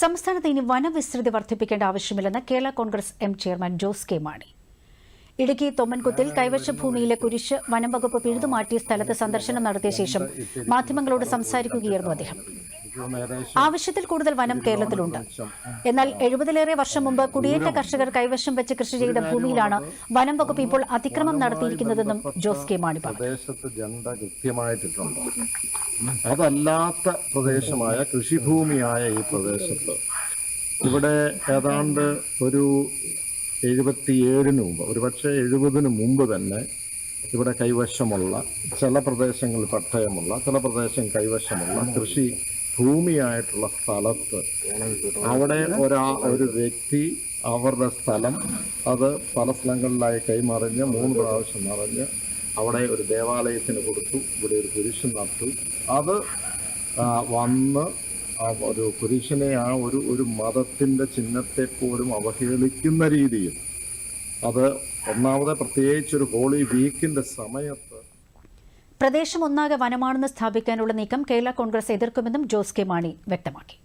സംസ്ഥാനത്ത് ഇനി വനവിസ്തൃതി വർദ്ധിപ്പിക്കേണ്ട ആവശ്യമില്ലെന്ന് Kerala Congress M chairman Jose K Mani. Idukki തൊമ്മൻകുത്തിൽ കൈവശ ഭൂമിയിലെ കുരിശ് വനം വകുപ്പ് പിഴുതുമാറ്റിയ സ്ഥലത്ത് സന്ദർശനം നടത്തിയ ശേഷം മാധ്യമങ്ങളോട് സംസാരിക്കുകയായിരുന്നു അദ്ദേഹം. ആവശ്യത്തിൽ കൂടുതൽ വനം കേരളത്തിലുണ്ട്. എന്നാൽ എഴുപതിലേറെ വർഷം മുമ്പ് കുടിയേറ്റ കർഷകർ കൈവശം വെച്ച് കൃഷി ചെയ്ത ഭൂമിയിലാണ് വനം വകുപ്പ് ഇപ്പോൾ അതിക്രമം നടത്തിയിരിക്കുന്നതെന്നും ജോസ് കെ മാണി പറഞ്ഞു. പ്രദേശത്ത് ജണ്ട കൃത്യമായിട്ടിട്ടുണ്ട്. അതല്ലാത്ത പ്രദേശമായ കൃഷിഭൂമിയായ ഈ പ്രദേശത്ത് ഇവിടെ ഏതാണ്ട് ഒരു എഴുപത്തിയേഴിന് മുമ്പ് ഒരുപക്ഷെ എഴുപതിന് മുമ്പ് തന്നെ ഇവിടെ കൈവശമുള്ള ചില പ്രദേശങ്ങളിൽ പട്ടയമുള്ള ചില പ്രദേശം കൈവശമുള്ള കൃഷി ഭൂമിയായിട്ടുള്ള സ്ഥലത്ത് അവിടെ ഒരാ ഒരു വ്യക്തി അവരുടെ സ്ഥലം അത് പല സ്ഥലങ്ങളിലായി കൈമറിഞ്ഞ് മൂന്ന് പ്രാവശ്യം മറിഞ്ഞ് അവിടെ ഒരു ദേവാലയത്തിന് കൊടുത്തു. ഇവിടെ ഒരു കുരിശ് നട്ടു. അത് വന്ന് ഒരു പുരുഷനെ ആ ഒരു ഒരു മതത്തിന്റെ ചിഹ്നത്തെ പോലും അവഹേളിക്കുന്ന രീതിയിൽ അത് ഒന്നാമത് പ്രത്യേകിച്ച് ഒരു ഹോളി വീക്കിന്റെ സമയത്ത് പ്രദേശം ഒന്നാകെ വനമാണെന്ന് സ്ഥാപിക്കാനുള്ള നീക്കം കേരള കോൺഗ്രസ് എതിർക്കുമെന്നും ജോസ് കെ മാണി വ്യക്തമാക്കി.